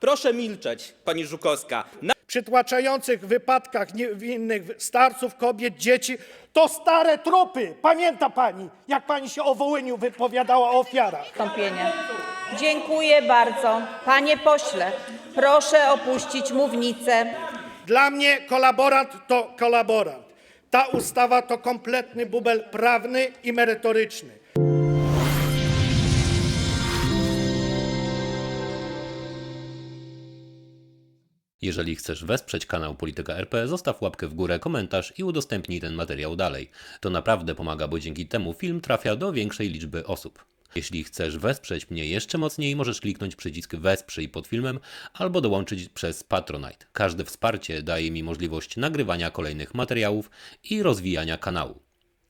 Proszę milczeć, pani Żukowska. Na przytłaczających wypadkach niewinnych starców, kobiet, dzieci, to stare trupy. Pamięta pani, jak pani się o Wołyniu wypowiadała o ofiarach. Wystąpienie. Dziękuję bardzo. Panie pośle, proszę opuścić mównicę. Dla mnie kolaborant to kolaborant. Ta ustawa to kompletny bubel prawny i merytoryczny. Jeżeli chcesz wesprzeć kanał Polityka RP, zostaw łapkę w górę, komentarz i udostępnij ten materiał dalej. To naprawdę pomaga, bo dzięki temu film trafia do większej liczby osób. Jeśli chcesz wesprzeć mnie jeszcze mocniej, możesz kliknąć przycisk Wesprzyj pod filmem albo dołączyć przez Patronite. Każde wsparcie daje mi możliwość nagrywania kolejnych materiałów i rozwijania kanału.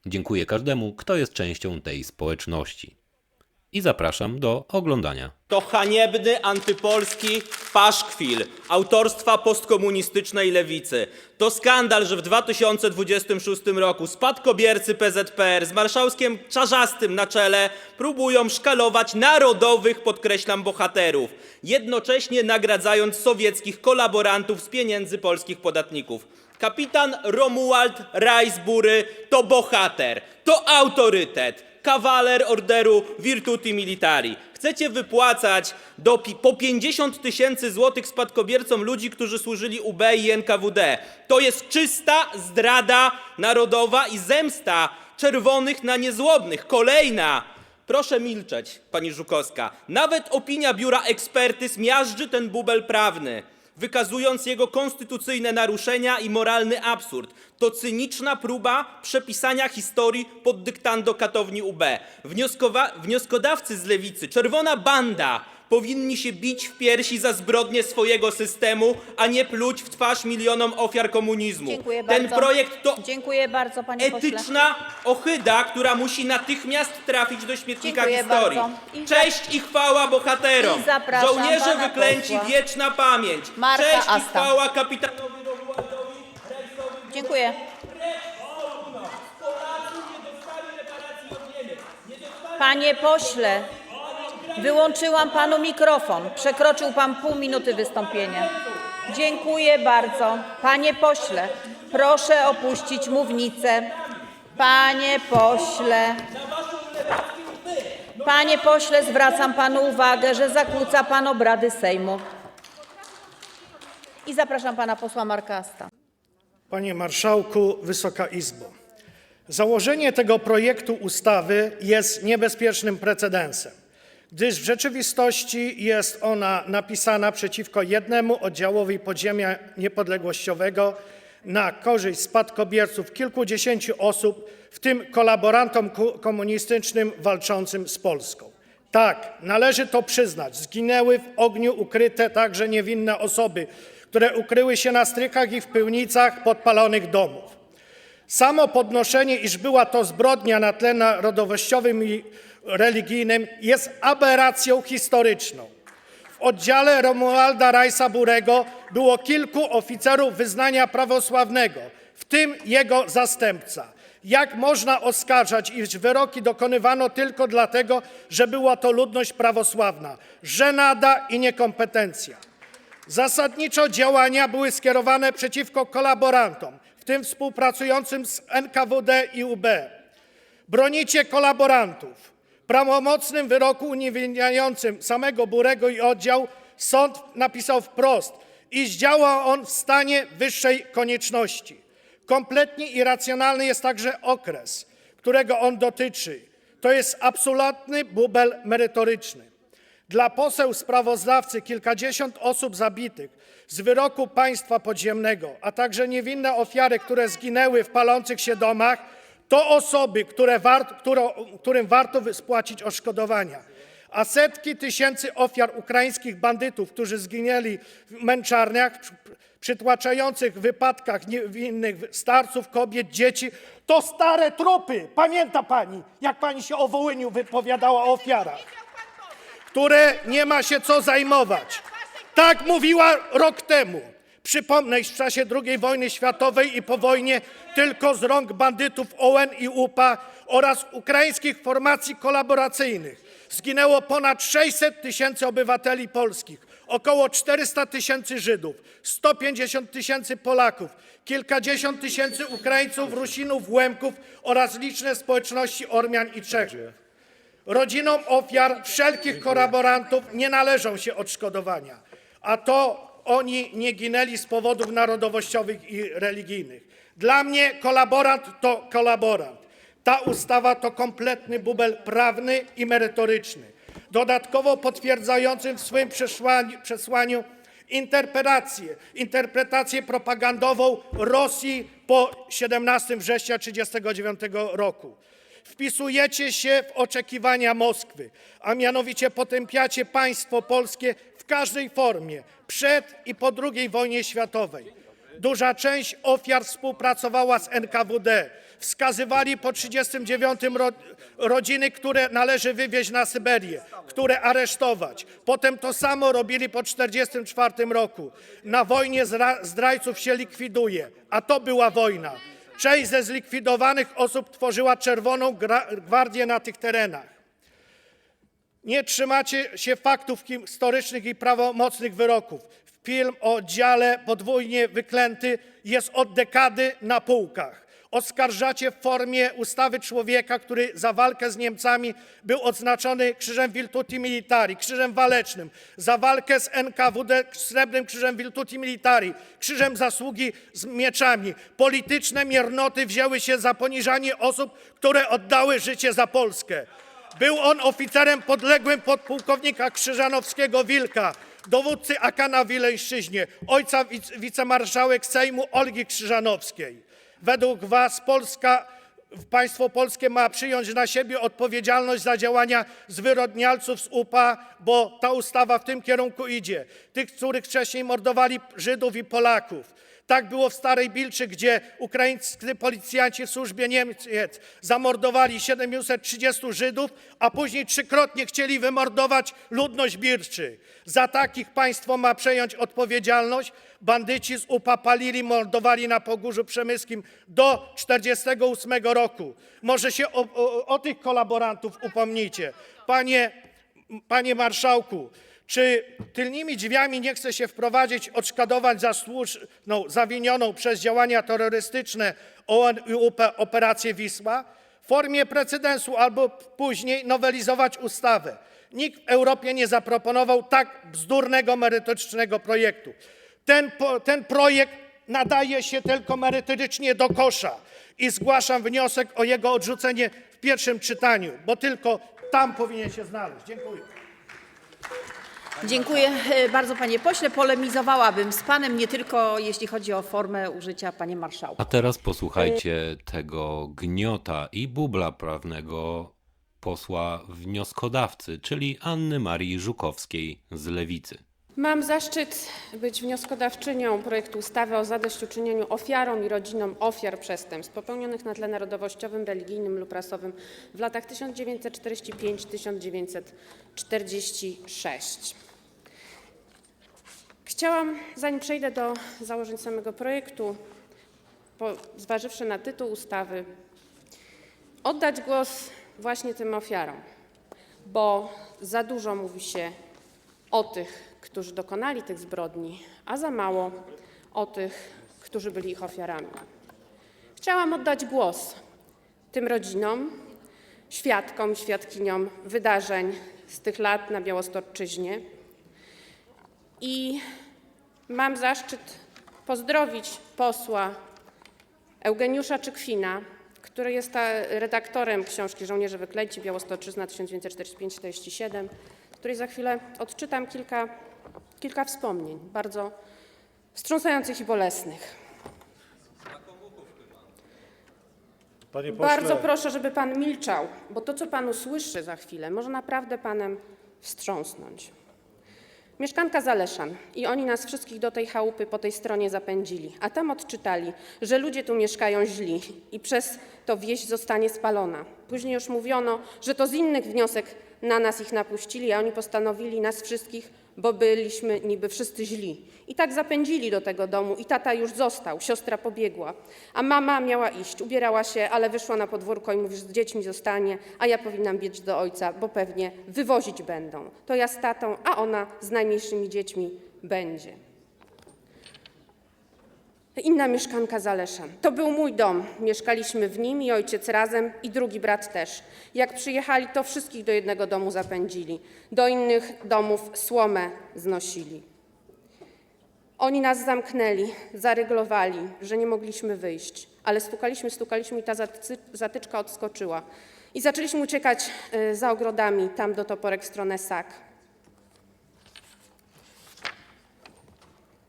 Dziękuję każdemu, kto jest częścią tej społeczności. I zapraszam do oglądania. To haniebny, antypolski paszkwil autorstwa postkomunistycznej lewicy. To skandal, że w 2026 roku spadkobiercy PZPR z marszałkiem Czarzastym na czele próbują szkalować narodowych, podkreślam, bohaterów, jednocześnie nagradzając sowieckich kolaborantów z pieniędzy polskich podatników. Kapitan Romuald Reisbury to bohater, to autorytet, kawaler orderu Virtuti Militari. Chcecie wypłacać do, po 50 tysięcy złotych spadkobiercom ludzi, którzy służyli UB i NKWD. To jest czysta zdrada narodowa i zemsta czerwonych na niezłomnych. Kolejna. Proszę milczeć, pani Żukowska. Nawet opinia biura ekspertyz miażdży ten bubel prawny wykazując jego konstytucyjne naruszenia i moralny absurd. To cyniczna próba przepisania historii pod dyktando katowni UB. Wnioskowa- wnioskodawcy z lewicy, czerwona banda, powinni się bić w piersi za zbrodnie swojego systemu, a nie pluć w twarz milionom ofiar komunizmu. Dziękuję Ten bardzo. projekt to Dziękuję bardzo, panie pośle. etyczna ohyda, która musi natychmiast trafić do śmietnika Dziękuję historii. bardzo. I za- Cześć i chwała bohaterom! I zapraszam Żołnierze pana wyklęci, posła. wieczna pamięć! Marta Cześć i Asta. chwała kapitanowi Romualdowi. Dziękuję. Panie pośle, wyłączyłam panu mikrofon. Przekroczył pan pół minuty wystąpienia. Dziękuję bardzo. Panie pośle, proszę opuścić mównicę. Panie pośle. Panie pośle, zwracam panu uwagę, że zakłóca pan obrady Sejmu. I zapraszam pana posła Marka Asta. Panie Marszałku, Wysoka Izbo. Założenie tego projektu ustawy jest niebezpiecznym precedensem, gdyż w rzeczywistości jest ona napisana przeciwko jednemu oddziałowi podziemia niepodległościowego na korzyść spadkobierców kilkudziesięciu osób, w tym kolaborantom komunistycznym walczącym z Polską. Tak, należy to przyznać, zginęły w ogniu ukryte także niewinne osoby, które ukryły się na strykach i w pyłnicach podpalonych domów. Samo podnoszenie, iż była to zbrodnia na tle narodowościowym i religijnym, jest aberracją historyczną. W oddziale Romualda Rajsa Burego było kilku oficerów wyznania prawosławnego, w tym jego zastępca. Jak można oskarżać, iż wyroki dokonywano tylko dlatego, że była to ludność prawosławna? Żenada i niekompetencja. Zasadniczo działania były skierowane przeciwko kolaborantom, w tym współpracującym z NKWD i UB. Bronicie kolaborantów. Prawomocnym wyroku uniewinniającym samego Burego i oddział sąd napisał wprost, iż działa on w stanie wyższej konieczności. Kompletnie irracjonalny jest także okres, którego on dotyczy. To jest absolutny bubel merytoryczny. Dla poseł sprawozdawcy kilkadziesiąt osób zabitych z wyroku państwa podziemnego, a także niewinne ofiary, które zginęły w palących się domach, to osoby, które wart, którą, którym warto spłacić odszkodowania. A setki tysięcy ofiar ukraińskich bandytów, którzy zginęli w męczarniach, przy- przytłaczających wypadkach niewinnych starców, kobiet, dzieci, to stare trupy. Pamięta pani, jak pani się o Wołyniu wypowiadała o ofiarach które nie ma się co zajmować. Tak mówiła rok temu. Przypomnę, iż w czasie II wojny światowej i po wojnie tylko z rąk bandytów ON i UPA oraz ukraińskich formacji kolaboracyjnych zginęło ponad 600 tysięcy obywateli polskich. około 400 tysięcy Żydów, 150 tysięcy Polaków, kilkadziesiąt tysięcy Ukraińców, Rusinów, Łemków oraz liczne społeczności Ormian i Czechów. Rodzinom ofiar wszelkich kolaborantów nie należą się odszkodowania, a to oni nie ginęli z powodów narodowościowych i religijnych. Dla mnie kolaborant to kolaborant. Ta ustawa to kompletny bubel prawny i merytoryczny, dodatkowo potwierdzający w swoim przesłaniu, interpretację, interpretację propagandową Rosji po 17 września 1939 roku. Wpisujecie się w oczekiwania Moskwy, a mianowicie potępiacie państwo polskie każdej formie przed i po II wojnie światowej. Duża część ofiar współpracowała z NKWD. Wskazywali po 1939 ro rodziny, które należy wywieźć na Syberię, które aresztować. Potem to samo robili po 1944 roku. Na wojnie zdrajców się likwiduje, a to była wojna. Część ze zlikwidowanych osób tworzyła Czerwoną Gwardię na tych terenach. Nie trzymacie się faktów historycznych i prawomocnych wyroków. Film o dziale podwójnie wyklęty jest od dekady na półkach. Oskarżacie w formie ustawy człowieka, który za walkę z Niemcami był odznaczony Krzyżem Virtuti Militari, Krzyżem Walecznym, za walkę z NKWD Srebrnym Krzyżem Virtuti Militari, Krzyżem Zasługi z mieczami. Polityczne miernoty wzięły się za poniżanie osób, które oddały życie za Polskę. Był on oficerem podległym podpułkownika Krzyżanowskiego Wilka, dowódcy AK na Wileńszczyźnie, ojca wic- wicemarszałek Sejmu Olgi Krzyżanowskiej. Według was Polska, państwo polskie ma przyjąć na siebie odpowiedzialność za działania zwyrodnialców z UPA, bo ta ustawa w tym kierunku idzie. Tych, których wcześniej mordowali Żydów i Polaków. Tak było w Starej Bilczy, gdzie ukraińscy policjanci w służbie Niemiec zamordowali 730 Żydów, a później trzykrotnie chcieli wymordować ludność Birczy. Za takich państwo ma przejąć odpowiedzialność. Bandyci z UPA palili, mordowali na Pogórzu Przemyskim do 48 roku. Może się o, o, o tych kolaborantów upomnijcie. Panie, panie marszałku, czy tylnymi drzwiami nie chce się wprowadzić odszkodowań za słuszną, zawinioną przez działania terrorystyczne ON i UP operację Wisła? W formie precedensu albo później nowelizować ustawę. Nikt w Europie nie zaproponował tak bzdurnego, merytorycznego projektu. Ten, ten projekt nadaje się tylko merytorycznie do kosza i zgłaszam wniosek o jego odrzucenie w pierwszym czytaniu, bo tylko tam powinien się znaleźć. Dziękuję. Dziękuję e, bardzo panie pośle. Polemizowałabym z panem nie tylko jeśli chodzi o formę użycia, panie marszałku. A teraz posłuchajcie tego gniota i bubla prawnego posła wnioskodawcy, czyli Anny Marii Żukowskiej z Lewicy. Mam zaszczyt być wnioskodawczynią projektu ustawy o zadośćuczynieniu ofiarom i rodzinom ofiar przestępstw popełnionych na tle narodowościowym, religijnym lub rasowym w latach 1945-1946. Chciałam, zanim przejdę do założeń samego projektu, zważywszy na tytuł ustawy, oddać głos właśnie tym ofiarom, bo za dużo mówi się o tych, którzy dokonali tych zbrodni, a za mało o tych, którzy byli ich ofiarami. Chciałam oddać głos tym rodzinom, świadkom, świadkiniom wydarzeń z tych lat na Białostocczyźnie i mam zaszczyt pozdrowić posła Eugeniusza Czykwina, który jest ta- redaktorem książki Żołnierze Wyklęci Białostoczyzna 1945-47, której za chwilę odczytam kilka, kilka wspomnień, bardzo wstrząsających i bolesnych. Panie pośle, Bardzo proszę, żeby pan milczał, bo to, co pan usłyszy za chwilę, może naprawdę panem wstrząsnąć. Mieszkanka Zaleszan. I oni nas wszystkich do tej chałupy po tej stronie zapędzili, a tam odczytali, że ludzie tu mieszkają źli. I przez to wieś zostanie spalona. Później już mówiono, że to z innych wniosek na nas ich napuścili, a oni postanowili nas wszystkich, bo byliśmy niby wszyscy źli. I tak zapędzili do tego domu i tata już został, siostra pobiegła. A mama miała iść, ubierała się, ale wyszła na podwórko i mówi, że z dziećmi zostanie, a ja powinnam biec do ojca, bo pewnie wywozić będą. To ja z tatą, a ona z najmniejszymi dziećmi będzie. Inna mieszkanka Zaleszan. To był mój dom. Mieszkaliśmy w nim i ojciec razem i drugi brat też. Jak przyjechali, to wszystkich do jednego domu zapędzili. Do innych domów słomę znosili. Oni nas zamknęli, zaryglowali, że nie mogliśmy wyjść. Ale stukaliśmy, stukaliśmy i ta zaty- zatyczka odskoczyła. I zaczęliśmy uciekać y, za ogrodami, tam do toporek w stronę Sak.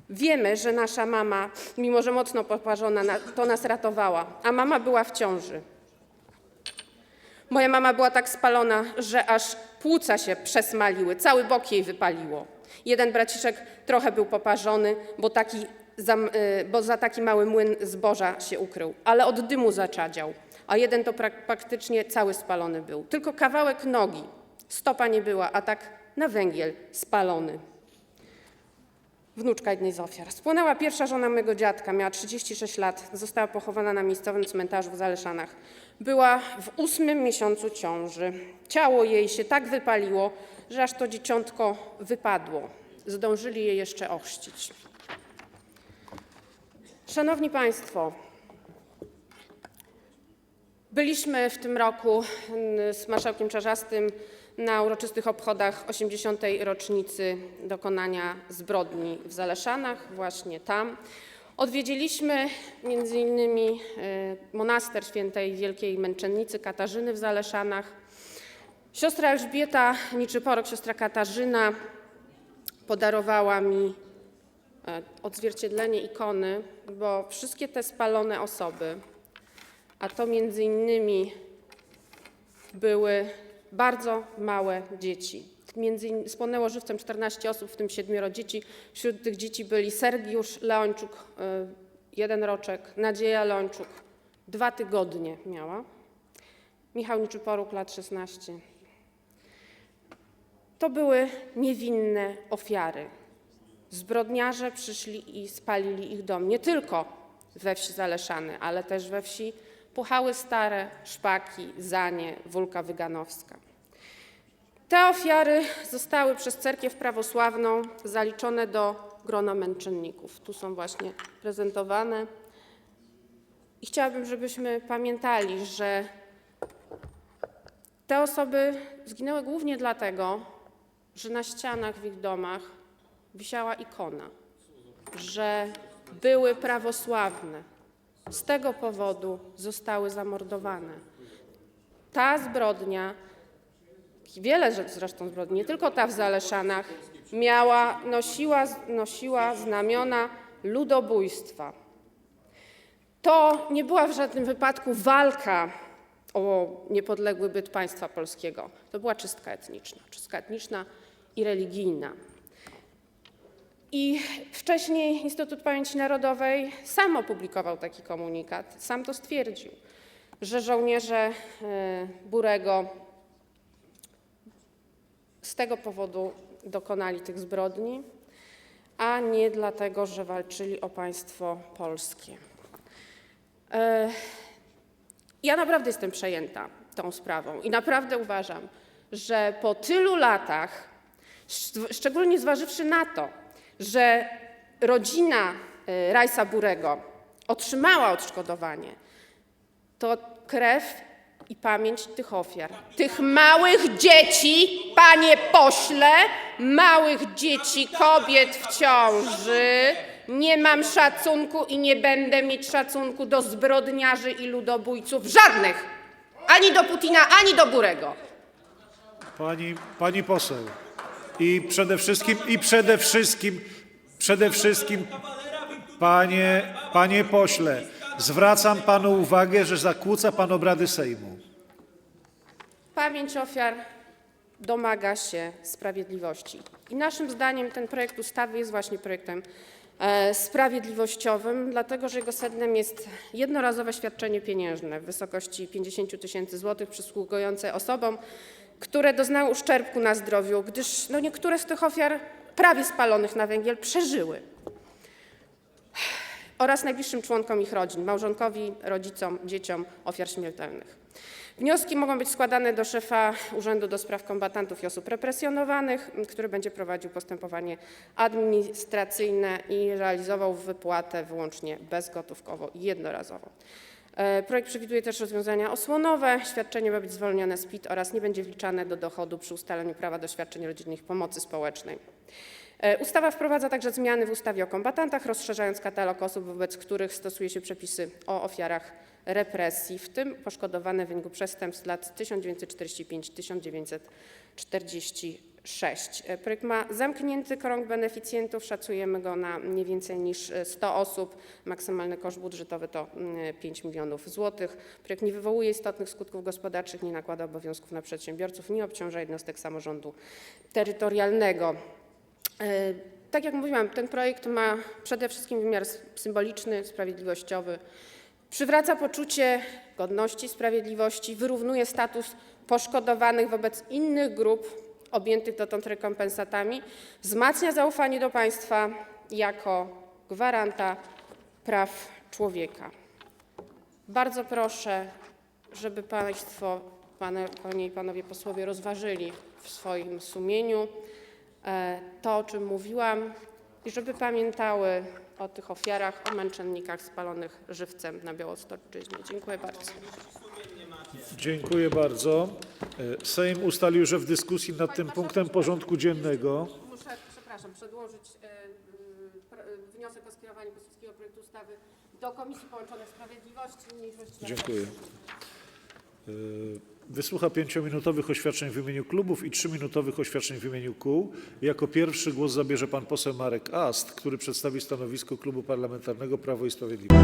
Wiemy, że nasza mama, mimo że mocno poparzona, na- to nas ratowała, a mama była w ciąży. Moja mama była tak spalona, że aż płuca się przesmaliły, cały bok jej wypaliło. Jeden braciszek trochę był poparzony, bo, taki, zam- y, bo za taki mały młyn zboża się ukrył, ale od dymu zaczadział, a jeden to prak- praktycznie cały spalony był. Tylko kawałek nogi, stopa nie była, a tak na węgiel spalony wnuczka jednej z ofiar. Spłonęła pierwsza żona mego dziadka, miała 36 lat, została pochowana na miejscowym cmentarzu w Zaleszanach. Była w ósmym miesiącu ciąży. Ciało jej się tak wypaliło, że aż to dzieciątko wypadło. Zdążyli je jeszcze ochrzcić. Szanowni Państwo, Byliśmy w tym roku mm, z marszałkiem Czarzastym na uroczystych obchodach 80. rocznicy dokonania zbrodni w Zaleszanach, właśnie tam. Odwiedziliśmy innymi e, monaster świętej Wielkiej Męczennicy Katarzyny w Zaleszanach. Siostra Elżbieta Niczyporok, siostra Katarzyna podarowała mi e, odzwierciedlenie ikony, bo wszystkie te spalone osoby, a to między innymi były bardzo małe dzieci. Między spłonęło żywcem 14 osób, w tym siedmioro dzieci. Wśród tych dzieci byli Sergiusz Leończuk, y, jeden roczek, Nadzieja Leończuk, dwa tygodnie miała, Michał Niczyporuk, lat 16. To były niewinne ofiary. Zbrodniarze przyszli i spalili ich dom. Nie tylko we wsi Zaleszany, ale też we wsi Puchały Stare, Szpaki, Zanie, Wólka Wyganowska. Te ofiary zostały przez cerkiew prawosławną zaliczone do grona męczenników. Tu są właśnie prezentowane. I chciałabym, żebyśmy pamiętali, że te osoby zginęły głównie dlatego, że na ścianach w ich domach wisiała ikona, że były prawosławne. Z tego powodu zostały zamordowane. Ta zbrodnia, wiele rzeczy zresztą zbrodni, nie tylko ta w Zaleszanach, miała, nosiła, nosiła znamiona ludobójstwa. To nie była w żadnym wypadku walka o niepodległy byt państwa polskiego. To była czystka etniczna, czystka etniczna i religijna. I wcześniej Instytut Pamięci Narodowej sam opublikował taki komunikat, sam to stwierdził, że żołnierze e, Burego z tego powodu dokonali tych zbrodni, a nie dlatego, że walczyli o państwo polskie. E, Ja naprawdę jestem przejęta tą sprawą i naprawdę uważam, że po tylu latach, szcz- szczególnie zważywszy na to, że rodzina e, Rajsa Burego otrzymała odszkodowanie, to krew i pamięć tych ofiar, tych małych dzieci, panie pośle, małych dzieci, kobiet w ciąży. Nie mam szacunku i nie będę mieć szacunku do zbrodniarzy i ludobójców żadnych. Ani do Putina, ani do Burego. Pani, pani poseł. I przede wszystkim, i przede wszystkim, przede wszystkim, panie, panie pośle, zwracam panu uwagę, że zakłóca pan obrady Sejmu. Pamięć ofiar domaga się sprawiedliwości. I naszym zdaniem ten projekt ustawy jest właśnie projektem e, sprawiedliwościowym, dlatego że jego sednem jest jednorazowe świadczenie pieniężne w wysokości 50 tysięcy złotych przysługujące osobom które doznały uszczerbku na zdrowiu, gdyż no, niektóre z tych ofiar prawie spalonych na węgiel przeżyły oraz najbliższym członkom ich rodzin, małżonkowi, rodzicom, dzieciom ofiar śmiertelnych. Wnioski mogą być składane do szefa Urzędu do Spraw Kombatantów i Osób Represjonowanych, który będzie prowadził postępowanie administracyjne i realizował wypłatę wyłącznie bezgotówkowo i jednorazowo. E, projekt przewiduje też rozwiązania osłonowe. Świadczenie ma być zwolnione z PIT oraz nie będzie wliczane do dochodu przy ustaleniu prawa do świadczeń rodzinnych pomocy społecznej. E, ustawa wprowadza także zmiany w ustawie o kombatantach, rozszerzając katalog osób, wobec których stosuje się przepisy o ofiarach represji, w tym poszkodowane w wyniku przestępstw lat 1945-1948. 6. E, projekt ma zamknięty krąg beneficjentów, szacujemy go na nie więcej niż e, 100 osób. Maksymalny koszt budżetowy to mm, 5 milionów złotych. Projekt nie wywołuje istotnych skutków gospodarczych, nie nakłada obowiązków na przedsiębiorców, nie obciąża jednostek samorządu terytorialnego. E, tak jak mówiłam, ten projekt ma przede wszystkim wymiar symboliczny, sprawiedliwościowy. Przywraca poczucie godności, sprawiedliwości, wyrównuje status poszkodowanych wobec innych grup objętych dotąd rekompensatami, wzmacnia zaufanie do państwa jako gwaranta praw człowieka. Bardzo proszę, żeby Państwo, panie, panie i Panowie posłowie, rozważyli w swoim sumieniu e, to, o czym mówiłam i żeby pamiętały o tych ofiarach, o męczennikach spalonych żywcem na Białostoczyźnie. Dziękuję bardzo. Dziękuję bardzo. E, Sejm ustalił, że w dyskusji nad tym punktem porządku dziennego Muszę, przepraszam, przedłożyć wniosek o skierowanie poselskiego projektu ustawy do Komisji Połączonych Sprawiedliwości i Mniejszości Dziękuję. E, Wysłucha pięciominutowych oświadczeń w imieniu klubów i trzyminutowych oświadczeń w imieniu kół. Jako pierwszy głos zabierze pan poseł Marek Ast, który przedstawi stanowisko Klubu Parlamentarnego Prawo i Sprawiedliwość.